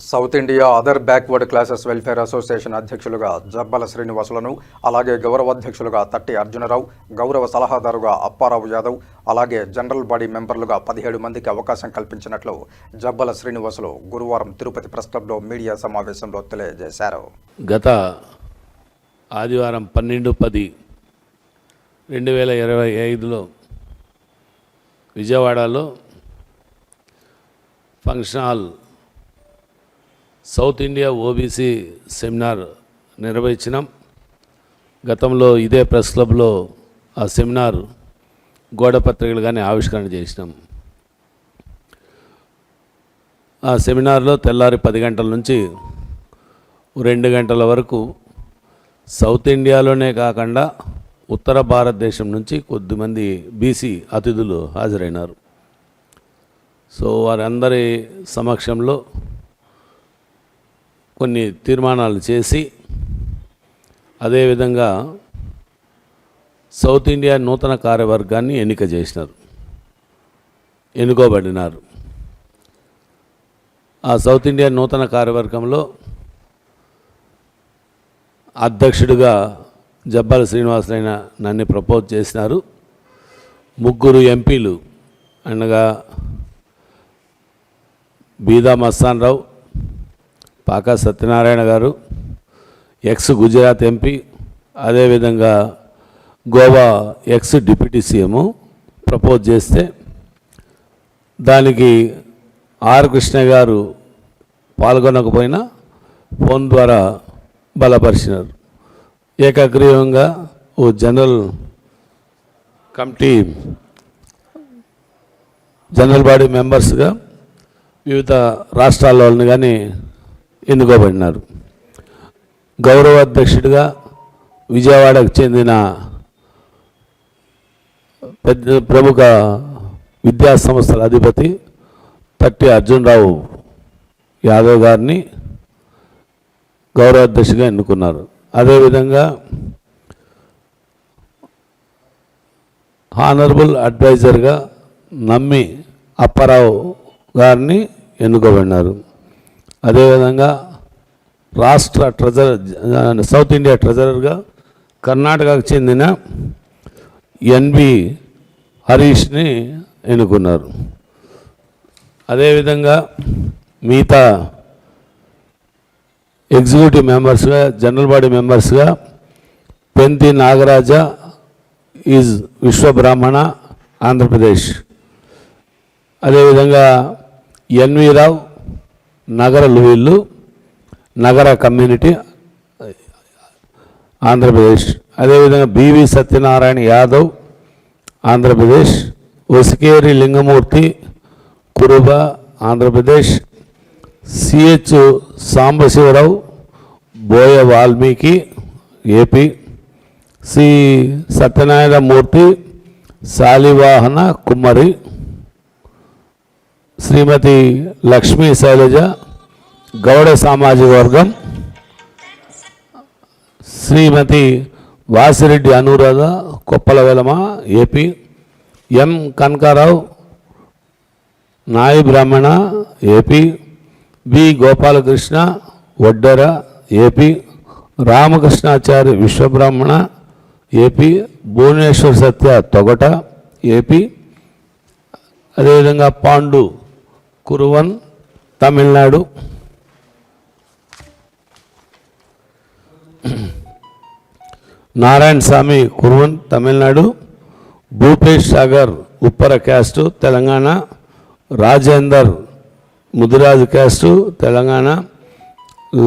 South India other backward classes welfare association అధ్యక్షులుగా జబ్బల శ్రీనివాసులను అలాగే గౌరవాధ్యక్షులుగా తట్టి అర్జునరావు గౌరవ సలహాదారుగా అప్పారావు యాదవ్ అలాగే జనరల్ బాడీ మెంబర్లుగా పదిహేడు మందికి అవకాశం కల్పించినట్లు జబ్బల శ్రీనివాసులు గురువారం తిరుపతి ప్రెస్ క్లబ్లో మీడియా సమావేశంలో తెలియజేశారు. గత ఆదివారం పన్నెండు పది రెండు వేల ఇరవై ఐదులో విజయవాడలో function hall South India OBC seminar నిర్వహించినాం. గతంలో ఇదే ప్రెస్ క్లబ్లో ఆ సెమినార్ గోడపత్రికలు కానీ ఆవిష్కరణ చేసినాం. ఆ సెమినార్లో తెల్లారి పది గంటల నుంచి రెండు గంటల వరకు సౌత్ ఇండియాలోనే కాకుండా ఉత్తర భారతదేశం నుంచి కొద్దిమంది బీసీ అతిథులు హాజరైనారు. సో వారందరి సమక్షంలో కొన్ని తీర్మానాలు చేసి అదేవిధంగా సౌత్ ఇండియా నూతన కార్యవర్గాన్ని ఎన్నిక చేసినారు. ఎన్నుకోబడినారు. ఆ సౌత్ ఇండియా నూతన కార్యవర్గంలో అధ్యక్షుడిగా జబ్బాల శ్రీనివాసులైన నన్ను ప్రపోజ్ చేసినారు. ముగ్గురు ఎంపీలు అనగా బీదా మస్తాన్ రావు పాకా సత్యనారాయణ గారు ఎక్స్ గుజరాత్ ఎంపీ అదేవిధంగా Goa ex deputy CM propose చేస్తే దానికి ఆర్ కృష్ణ గారు పాల్గొనకపోయినా ఫోన్ ద్వారా బలపరిచినారు. ఏకగ్రీవంగా ఓ జనరల్ కమిటీ జనరల్ బాడీ మెంబర్స్గా వివిధ రాష్ట్రాల వాళ్ళని కానీ ఎన్నుకోబడినారు. గౌరవాధ్యక్షుడిగా విజయవాడకు చెందిన పెద్ద ప్రముఖ విద్యా సంస్థల అధిపతి తట్టి అర్జునరావు యాదవ్ గారిని గౌరవాధ్యక్షుడిగా ఎన్నుకున్నారు. అదేవిధంగా హానరబుల్ అడ్వైజర్గా నమ్మి అప్పారావు గారిని ఎన్నుకోబడినారు. అదేవిధంగా రాష్ట్ర ట్రెజరర్ సౌత్ ఇండియా ట్రెజరర్గా కర్ణాటకకు చెందిన ఎన్బి హరీష్ని ఎన్నుకున్నారు. అదేవిధంగా మిగతా ఎగ్జిక్యూటివ్ మెంబర్స్గా జనరల్ బాడీ మెంబర్స్గా పెంతి నాగరాజ ఈజ్ విశ్వబ్రాహ్మణ ఆంధ్రప్రదేశ్. అదేవిధంగా ఎన్వి రావు నగర లువీళ్ళు నగర కమ్యూనిటీ ఆంధ్రప్రదేశ్. అదేవిధంగా B V Satyanarayana Yadav Andhra Pradesh. Usikeri Lingamurthy Kuruba Andhra Pradesh. CH Sambasivarao Boya Valmiki AP. C Satyanarayanamurthy Shalivahana Kummari. Shrimati Lakshmi Shailaja Gouda సామాజిక వర్గం. Shrimati Vasireddy Anuradha Koppala Velama AP. M. Kanakarao Nayi Brahmana AP. B. Gopalakrishna Vaddera AP. Ramakrishnachari Vishwabrahmana AP. Bhuvaneshwara Satya Togata AP. అదేవిధంగా Pandu Kuruvan Tamil Nadu. Narayana Swamy Kuruvan Tamil Nadu. Bhupesh Sagar Uppara caste Telangana. Rajender Mudiraju caste Telangana.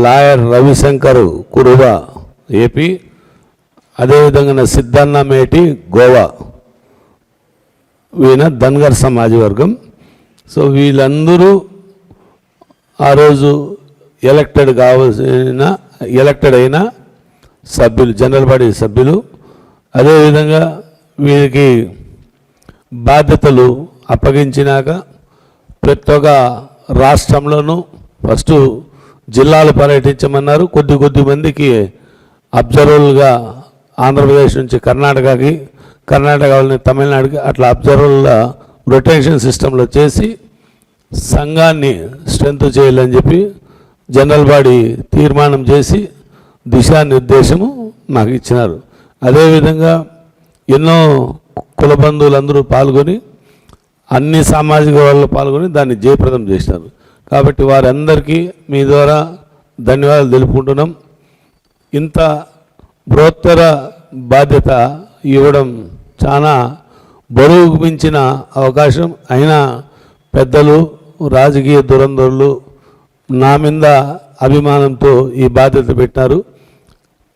Lawyer Ravishankar Kuruva AP. అదేవిధంగా సిద్ధన్న మేటి గోవా. వీణ ధన్గర్ సమాజ వర్గం so వీళ్ళందరూ ఆ రోజు elected కావాల్సిన elected అయిన సభ్యులు జనరల్ బాడీ సభ్యులు. అదేవిధంగా వీరికి బాధ్యతలు అప్పగించినాక ప్రతి ఒక్క రాష్ట్రంలోనూ ఫస్ట్ జిల్లాలు పర్యటించమన్నారు. కొద్ది కొద్ది మందికి అబ్జర్వర్లుగా ఆంధ్రప్రదేశ్ నుంచి కర్ణాటకకి కర్ణాటక వాళ్ళని తమిళనాడుకి అట్లా అబ్జర్వర్ల రొటేషన్ సిస్టంలో చేసి సంఘాన్ని స్ట్రెంత్ చేయాలని చెప్పి జనరల్ బాడీ తీర్మానం చేసి దిశానిర్దేశము నాకు ఇచ్చినారు. అదేవిధంగా ఎన్నో కుల బంధువులందరూ పాల్గొని అన్ని సామాజిక వాళ్ళు పాల్గొని దాన్ని జయప్రదం చేసినారు. కాబట్టి వారందరికీ మీ ద్వారా ధన్యవాదాలు తెలుపుకుంటున్నాం. ఇంత బృహత్తర బాధ్యత ఇవ్వడం చాలా బరువుకు మించిన అవకాశం అయినా పెద్దలు రాజకీయ దురంధరులు నా మీద అభిమానంతో ఈ బాధ్యత పెట్టినారు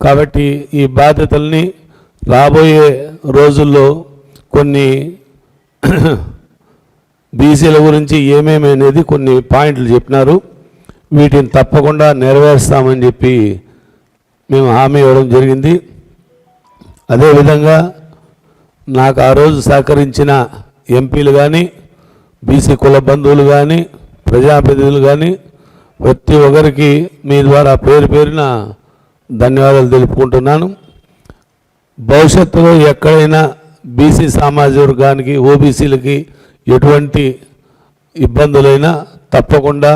కాబట్టి ఈ బాధ్యతల్ని రాబోయే రోజుల్లో కొన్ని బీసీల గురించి ఏమేమి అనేది కొన్ని పాయింట్లు చెప్పినారు. వీటిని తప్పకుండా నెరవేరుస్తామని చెప్పి మేము హామీ ఇవ్వడం జరిగింది. అదేవిధంగా నాకు ఆ రోజు సహకరించిన ఎంపీలు కానీ బీసీ కుల బంధువులు కానీ ప్రజాప్రతినిధులు కానీ ప్రతి ఒక్కరికి మీ ద్వారా పేరు పేరున ధన్యవాదాలు తెలుపుకుంటున్నాను. భవిష్యత్తులో ఎక్కడైనా బీసీ సామాజిక వర్గానికి ఓబీసీలకి ఎటువంటి ఇబ్బందులైనా తప్పకుండా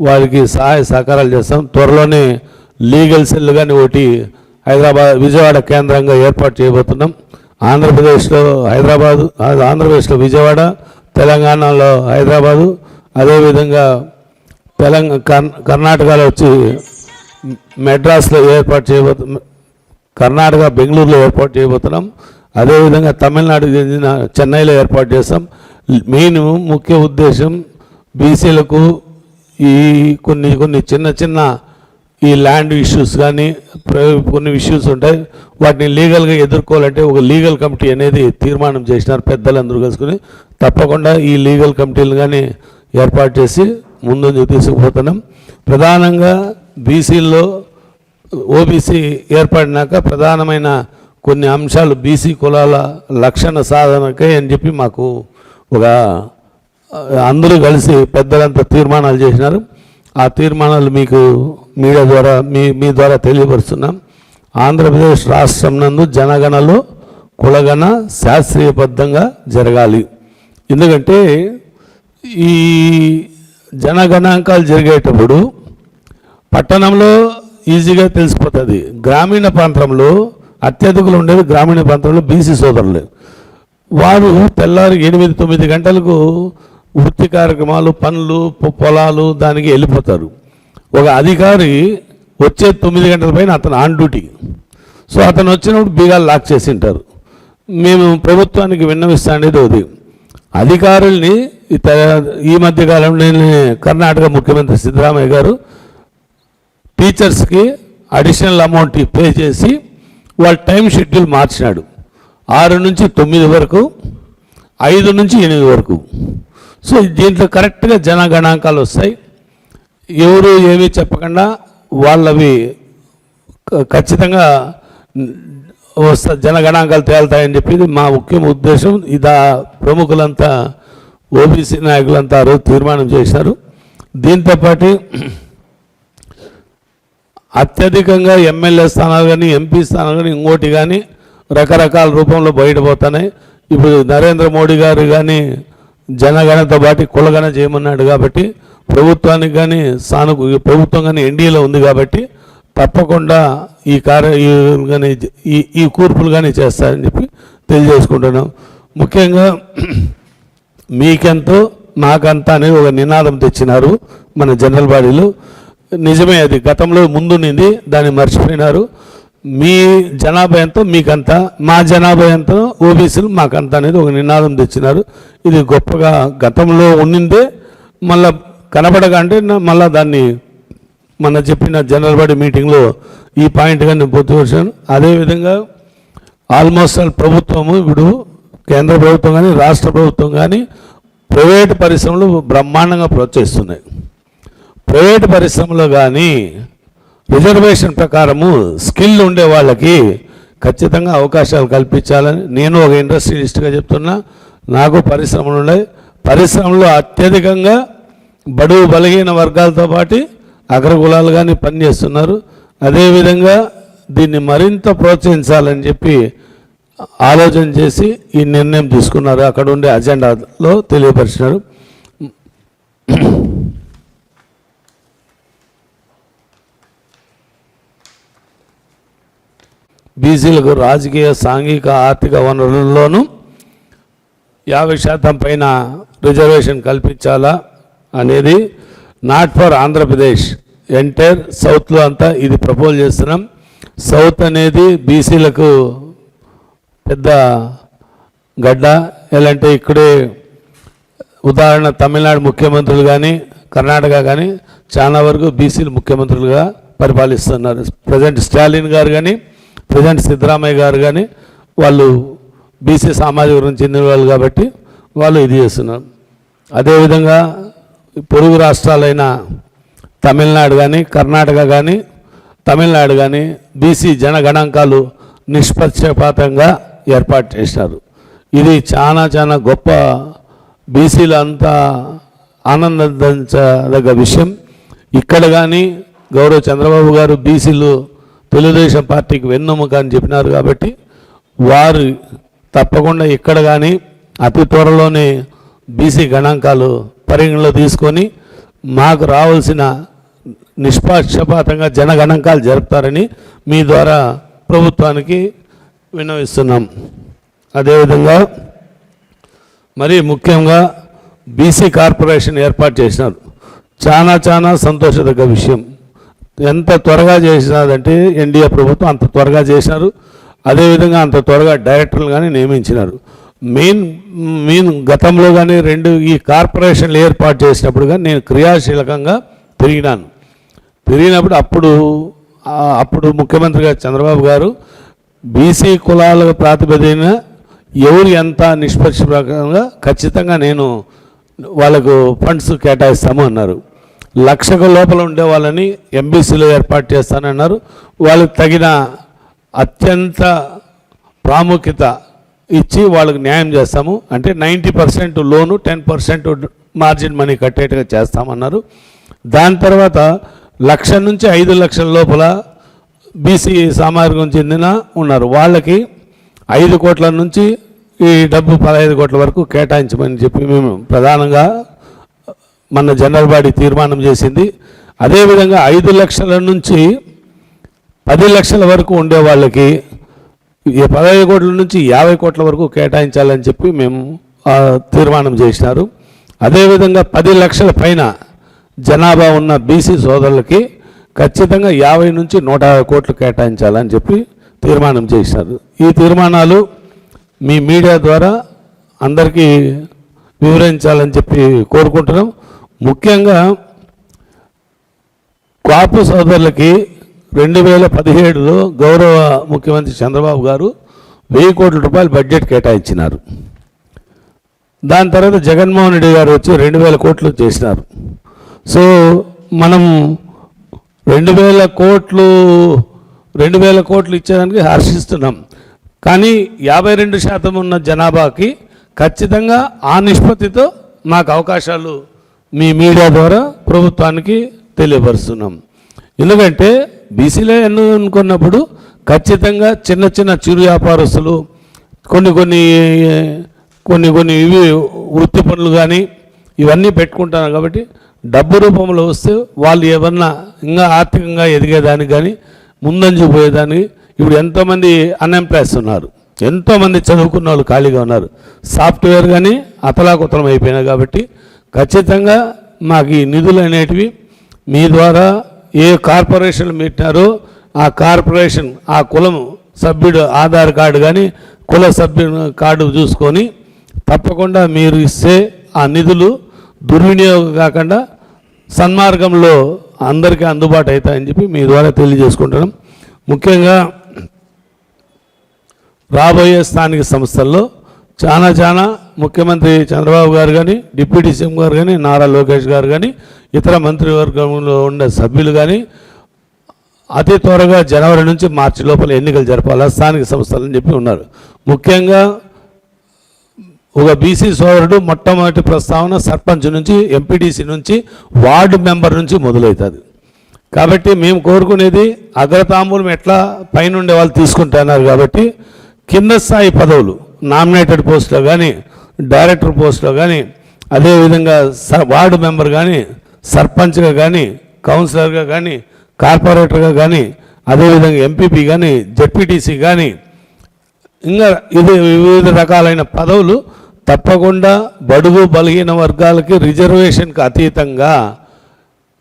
వారికి సహాయ సహకారాలు చేస్తాం. త్వరలోనే లీగల్ సెల్ కానీ ఒకటి హైదరాబాద్ విజయవాడ కేంద్రంగా ఏర్పాటు చేయబోతున్నాం. ఆంధ్రప్రదేశ్లో హైదరాబాదు ఆంధ్రప్రదేశ్లో విజయవాడ తెలంగాణలో హైదరాబాదు అదేవిధంగా తెలంగా కర్ణాటకలో వచ్చి మెడ్రాస్లో ఏర్పాటు చేయబోతు కర్ణాటక బెంగళూరులో ఏర్పాటు చేయబోతున్నాం. అదేవిధంగా తమిళనాడుకు చెందిన చెన్నైలో ఏర్పాటు చేస్తాం. మెయిన్ ముఖ్య ఉద్దేశం బీసీలకు ఈ కొన్ని కొన్ని చిన్న చిన్న ఈ ల్యాండ్ ఇష్యూస్ కానీ కొన్ని ఇష్యూస్ ఉంటాయి. వాటిని లీగల్గా ఎదుర్కోవాలంటే ఒక లీగల్ కమిటీ అనేది తీర్మానం చేసినారు పెద్దలందరూ కలుసుకుని. తప్పకుండా ఈ లీగల్ కమిటీలు కానీ ఏర్పాటు చేసి ముందు తీసుకుపోతున్నాం. ప్రధానంగా బీసీల్లో ఓబీసీ ఏర్పడినాక ప్రధానమైన కొన్ని అంశాలు బీసీ కులాల లక్షణ సాధనకే అని చెప్పి మాకు ఒక అందరూ కలిసి పెద్దలంతా తీర్మానాలు చేసినారు. ఆ తీర్మానాలు మీకు మీడియా ద్వారా మీ మీ ద్వారా తెలియపరుస్తున్నాం. ఆంధ్రప్రదేశ్ రాష్ట్రం నందు జనగణలో కులగణ శాస్త్రీయబద్ధంగా జరగాలి. ఎందుకంటే ఈ జనగణాంకాలు జరిగేటప్పుడు పట్టణంలో ఈజీగా తెలిసిపోతుంది. గ్రామీణ ప్రాంతంలో అత్యధికులు ఉండేది గ్రామీణ ప్రాంతంలో బీసీ సోదరులు. వారు తెల్లారి ఎనిమిది తొమ్మిది గంటలకు వృత్తి కార్యక్రమాలు పనులు పొ- పొలాలు దానికి వెళ్ళిపోతారు. ఒక అధికారి వచ్చే తొమ్మిది గంటల పైన అతను ఆన్ డ్యూటీ సో అతను వచ్చినప్పుడు బీగాలు లాక్ చేసి ఉంటారు మేము ప్రభుత్వానికి విన్నవిస్తా అనేది అది అధికారుల్ని ఈ మధ్య కాలంలోనే కర్ణాటక ముఖ్యమంత్రి సిద్ధరామయ్య గారు టీచర్స్కి అడిషనల్ అమౌంట్ పే చేసి వాళ్ళ టైం షెడ్యూల్ మార్చినాడు. ఆరు నుంచి తొమ్మిది వరకు ఐదు నుంచి ఎనిమిది వరకు. సో దీంట్లో కరెక్ట్గా జనగణాంకాలు వస్తాయి. ఎవరు ఏమీ చెప్పకుండా వాళ్ళవి క- ఖచ్చితంగా వస్తా జనగణాంకాలు తేలుతాయని చెప్పి ఇది మా ముఖ్య ఉద్దేశం. ఇదా ప్రముఖులంతా ఓబీసీ నాయకులంతా ఆ రోజు తీర్మానం చేశారు. దీంతోపాటు అత్యధికంగా ఎమ్మెల్యే స్థానాలు కానీ ఎంపీ స్థానాలు కానీ ఇంకోటి కానీ రకరకాల రూపంలో బయటపోతున్నాయి ఇప్పుడు నరేంద్ర మోడీ గారు కానీ జనగణతో పాటు కులగణ చేయమన్నాడు కాబట్టి ప్రభుత్వానికి కానీ సానుకు ప్రభుత్వం కానీ ఎన్డీఏలో ఉంది కాబట్టి తప్పకుండా ఈ కార్య కానీ ఈ ఈ కూర్పులు కానీ చేస్తారని చెప్పి తెలియజేసుకుంటున్నాం. ముఖ్యంగా మీకెంతో నాకంతా అనేది ఒక నినాదం తెచ్చినారు మన జనరల్ బాడీలో. నిజమే అది గతంలో ముందుండింది దాన్ని మర్చిపోయినారు. మీ జనాభా ఎంతో మీకంతా మా జనాభా ఎంతో ఓబీసీలు మాకంత అనేది ఒక నినాదం తెచ్చినారు. ఇది గొప్పగా గతంలో ఉండిందే మళ్ళా కనపడగా అంటే మళ్ళీ మళ్ళా దాన్ని మన చెప్పిన జనరల్ బాడీ మీటింగ్లో ఈ పాయింట్ కానీ పూర్తి వచ్చాను అదేవిధంగా ఆల్మోస్ట్ ఆల్ ప్రభుత్వము ఇప్పుడు కేంద్ర ప్రభుత్వం కానీ రాష్ట్ర ప్రభుత్వం కానీ ప్రైవేటు పరిశ్రమలు బ్రహ్మాండంగా ప్రోత్సహిస్తున్నాయి. ప్రైవేటు పరిశ్రమలో కానీ రిజర్వేషన్ ప్రకారము స్కిల్ ఉండే వాళ్ళకి ఖచ్చితంగా అవకాశాలు కల్పించాలని నేను ఒక ఇండస్ట్రియలిస్ట్గా చెప్తున్నా. నాకు పరిశ్రమలు ఉన్నాయి. పరిశ్రమలో అత్యధికంగా బడుగు బలహీన వర్గాలతో పాటు అగ్రకులాలు కానీ పనిచేస్తున్నారు. అదేవిధంగా దీన్ని మరింత ప్రోత్సహించాలని చెప్పి ఆలోచన చేసి ఈ నిర్ణయం తీసుకున్నారు. అక్కడ ఉండే అజెండాలో తెలియపరిచినారు. బీసీలకు రాజకీయ సాంఘిక ఆర్థిక వనరుల్లోనూ యాభై శాతం పైన రిజర్వేషన్ కల్పించాలా అనేది నాట్ ఫర్ ఆంధ్రప్రదేశ్ ఎంటైర్ సౌత్లో అంతా ఇది ప్రపోజ్ చేస్తున్నాం. సౌత్ అనేది బీసీలకు పెద్ద గడ్డ. ఎలాంటి ఇక్కడే ఉదాహరణ తమిళనాడు ముఖ్యమంత్రులు కానీ కర్ణాటక కానీ చాలా వరకు బీసీలు ముఖ్యమంత్రులుగా పరిపాలిస్తున్నారు. ప్రజెంట్ స్టాలిన్ గారు కానీ ప్రజెంట్ సిద్ధరామయ్య గారు కానీ వాళ్ళు బీసీ సామాజిక వర్గం చెందిన వాళ్ళు కాబట్టి వాళ్ళు ఇది చేస్తున్నారు. అదేవిధంగా పొరుగు రాష్ట్రాలైన తమిళనాడు కానీ కర్ణాటక కానీ తమిళనాడు కానీ బీసీ జనగణాంకాలు నిష్పక్షపాతంగా ఏర్పాటు చేశారు. ఇది చాలా చాలా గొప్ప బీసీలు అంతా ఆనందించదగ్గ విషయం. ఇక్కడ కానీ గౌరవ చంద్రబాబు గారు బీసీలు తెలుగుదేశం పార్టీకి వెన్నెముక అని చెప్పినారు కాబట్టి వారు తప్పకుండా ఇక్కడ కానీ అతి త్వరలోనే బీసీ గణాంకాలు పరిగణలో తీసుకొని మాకు రావాల్సిన నిష్పక్షపాతంగా జనగణాంకాలు జరుపుతారని మీ ద్వారా ప్రభుత్వానికి విన్నవిస్తున్నాం. అదేవిధంగా మరి ముఖ్యంగా బీసీ కార్పొరేషన్ ఏర్పాటు చేసినారు. చాలా చాలా సంతోషదగ్గ విషయం. ఎంత త్వరగా చేసినారంటే ఎన్డీఏ ప్రభుత్వం అంత త్వరగా చేసినారు అదేవిధంగా అంత త్వరగా డైరెక్టర్లు కానీ నియమించినారు. మెయిన్ మెయిన్ గతంలో కానీ రెండు ఈ కార్పొరేషన్లు ఏర్పాటు చేసినప్పుడు కానీ నేను క్రియాశీలకంగా తిరిగినాను. తిరిగినప్పుడు అప్పుడు అప్పుడు ముఖ్యమంత్రిగా చంద్రబాబు గారు బీసీ కులాల ప్రాతిపదికన ఎవరు ఎంత నిష్పక్షపాతంగా ఖచ్చితంగా నేను వాళ్ళకు ఫండ్స్ కేటాయిస్తాము అన్నారు. లక్షకు లోపల ఉండే వాళ్ళని ఎంబీసీలో ఏర్పాటు చేస్తానన్నారు. వాళ్ళకి తగిన అత్యంత ప్రాముఖ్యత ఇచ్చి వాళ్ళకి న్యాయం చేస్తాము. అంటే ninety percent loan ten percent margin money కట్టేట్టుగా చేస్తామన్నారు. దాని తర్వాత లక్ష నుంచి ఐదు లక్షల లోపల బీసీ సామాజికం చెందిన ఉన్నారు. వాళ్ళకి ఐదు కోట్ల నుంచి ఈ డబ్బు పదహైదు కోట్ల వరకు కేటాయించమని చెప్పి మేము ప్రధానంగా మన జనరల్ బాడీ తీర్మానం చేసింది. అదేవిధంగా ఐదు లక్షల నుంచి పది లక్షల వరకు ఉండే వాళ్ళకి పదహై పదహైదు కోట్ల నుంచి యాభై కోట్ల వరకు కేటాయించాలని చెప్పి మేము తీర్మానం చేసినారు. అదేవిధంగా పది లక్షల పైన జనాభా ఉన్న బీసీ సోదరులకి ఖచ్చితంగా యాభై నుంచి నూట యాభై కోట్లు కేటాయించాలని చెప్పి తీర్మానం చేసినారు. ఈ తీర్మానాలు మీ మీడియా ద్వారా అందరికీ వివరించాలని చెప్పి కోరుకుంటున్నాం. ముఖ్యంగా కాపు సోదరులకి రెండు వేల పదిహేడులో గౌరవ ముఖ్యమంత్రి చంద్రబాబు గారు వెయ్యి కోట్ల రూపాయలు బడ్జెట్ కేటాయించినారు. దాని తర్వాత జగన్మోహన్ రెడ్డి గారు వచ్చి రెండు వేల కోట్లు చేసినారు. సో మనం రెండు వేల కోట్లు రెండు వేల కోట్లు ఇచ్చేదానికి హర్షిస్తున్నాం. కానీ యాభై రెండు శాతం ఉన్న జనాభాకి ఖచ్చితంగా ఆ నిష్పత్తితో మాకు అవకాశాలు మీ మీడియా ద్వారా ప్రభుత్వానికి తెలియపరుస్తున్నాం. ఎందుకంటే బీసీలే అనుకున్నప్పుడు ఖచ్చితంగా చిన్న చిన్న చిరు వ్యాపారస్తులు కొన్ని కొన్ని కొన్ని కొన్ని ఇవి వృత్తి పనులు కానీ ఇవన్నీ పెట్టుకుంటున్నారు కాబట్టి డబ్బు రూపంలో వస్తే వాళ్ళు ఏమన్నా ఇంకా ఆర్థికంగా ఎదిగేదానికి కానీ ముందంజు పోయేదానికి ఇప్పుడు ఎంతోమంది అన్ఎంప్లాయ్స్ ఉన్నారు. ఎంతోమంది చదువుకున్న వాళ్ళు ఖాళీగా ఉన్నారు. సాఫ్ట్వేర్ కానీ అతలాకుతలం అయిపోయినాయి కాబట్టి ఖచ్చితంగా మాకు ఈ నిధులు అనేటివి మీ ద్వారా ఏ కార్పొరేషన్లు పెట్టినారో ఆ కార్పొరేషన్ ఆ కులం సభ్యుడు ఆధార్ కార్డు కానీ కుల సభ్యుడు కార్డు చూసుకొని తప్పకుండా మీరు ఇస్తే ఆ నిధులు దుర్వినియోగం కాకుండా సన్మార్గంలో అందరికీ అందుబాటు అవుతాయని చెప్పి మీ ద్వారా తెలియజేసుకుంటున్నాం. ముఖ్యంగా రాబోయే స్థానిక సంస్థల్లో చాలా చాలా ముఖ్యమంత్రి చంద్రబాబు గారు కానీ డిప్యూటీ సీఎం గారు కానీ నారా లోకేష్ గారు కానీ ఇతర మంత్రివర్గంలో ఉండే సభ్యులు కానీ అతి త్వరగా జనవరి నుంచి మార్చి లోపల ఎన్నికలు జరపాలా స్థానిక సంస్థలని చెప్పి ఉన్నారు. ముఖ్యంగా ఒక బీసీ సోదరుడు మొట్టమొదటి ప్రస్తావన సర్పంచ్ నుంచి ఎంపీటీసీ నుంచి వార్డు మెంబర్ నుంచి మొదలవుతుంది. కాబట్టి మేము కోరుకునేది అగ్రతాంబూలం ఎట్లా పైన వాళ్ళు తీసుకుంటున్నారు కాబట్టి కింద స్థాయి పదవులు నామినేటెడ్ పోస్టులో కానీ డైరెక్టర్ పోస్టులో కానీ అదేవిధంగా స వార్డు మెంబర్ కానీ సర్పంచ్గా కానీ కౌన్సిలర్గా కానీ కార్పొరేటర్గా కానీ అదేవిధంగా ఎంపీపీ కానీ జెడ్పీటీసీ కానీ ఇంకా ఇది వివిధ రకాలైన పదవులు తప్పకుండా బడుగు బలహీన వర్గాలకి రిజర్వేషన్కి అతీతంగా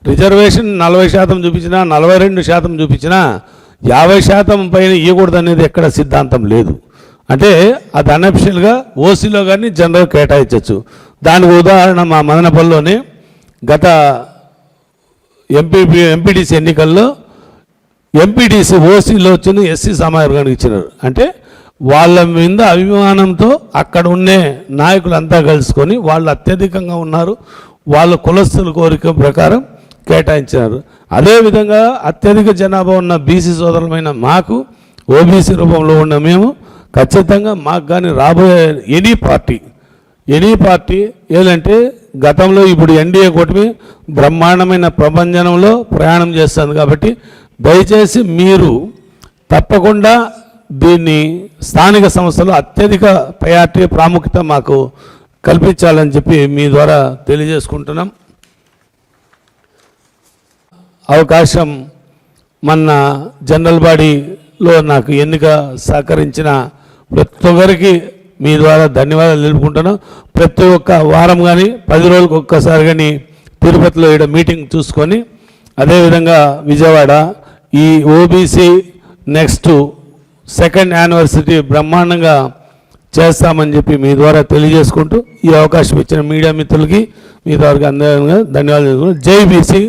రిజర్వేషన్ నలభై శాతం చూపించినా నలభై రెండు శాతం చూపించినా యాభై శాతం పైన ఇవ్వకూడదు అనేది ఎక్కడ సిద్ధాంతం లేదు. అంటే అది అన్అఫిషియల్గా ఓసీలో కానీ జనరల్ కేటాయించవచ్చు దానికి ఉదాహరణ మా మదనపల్లిలోనే గత ఎంపీ ఎంపీటీసీ ఎన్నికల్లో ఎంపీటీసీ ఓసీలో వచ్చిన ఎస్సీ సమావర్గానికి ఇచ్చినారు. అంటే వాళ్ళ మీద అభిమానంతో అక్కడ ఉండే నాయకులంతా కలుసుకొని వాళ్ళు అత్యధికంగా ఉన్నారు. వాళ్ళ కులస్తుల కోరిక ప్రకారం కేటాయించినారు. అదేవిధంగా అత్యధిక జనాభా ఉన్న బీసీ సోదరులమైన మాకు ఓబీసీ రూపంలో ఉన్న మేము ఖచ్చితంగా మాకు కానీ రాబోయే ఎనీ పార్టీ ఎనీ పార్టీ ఏదంటే గతంలో ఇప్పుడు ఎన్డీఏ కూటమి బ్రహ్మాండమైన ప్రపంచంలో ప్రయాణం చేస్తుంది కాబట్టి దయచేసి మీరు తప్పకుండా దీన్ని స్థానిక సంస్థలు అత్యధిక ప్రయారిటీ ప్రాముఖ్యత మాకు కల్పించాలని చెప్పి మీ ద్వారా తెలియజేసుకుంటున్నాం. అవకాశం మన జనరల్ బాడీలో నాకు ఎన్నిక సహకరించిన ప్రతి ఒక్కరికి మీ ద్వారా ధన్యవాదాలు తెలుపుకుంటున్నాను ప్రతి ఒక్క వారం కానీ పది రోజులకు ఒక్కసారి కానీ తిరుపతిలో ఇక్కడ మీటింగ్ చూసుకొని అదేవిధంగా విజయవాడ ఈ ఓబీసీ నెక్స్ట్ సెకండ్ యానివర్సిటీ బ్రహ్మాండంగా చేస్తామని చెప్పి మీ ద్వారా తెలియజేసుకుంటూ ఈ అవకాశం ఇచ్చిన మీడియా మిత్రులకి మీ ద్వారా అందరికీ ధన్యవాదాలు తెలుపుకుంటూ. జై బీసీ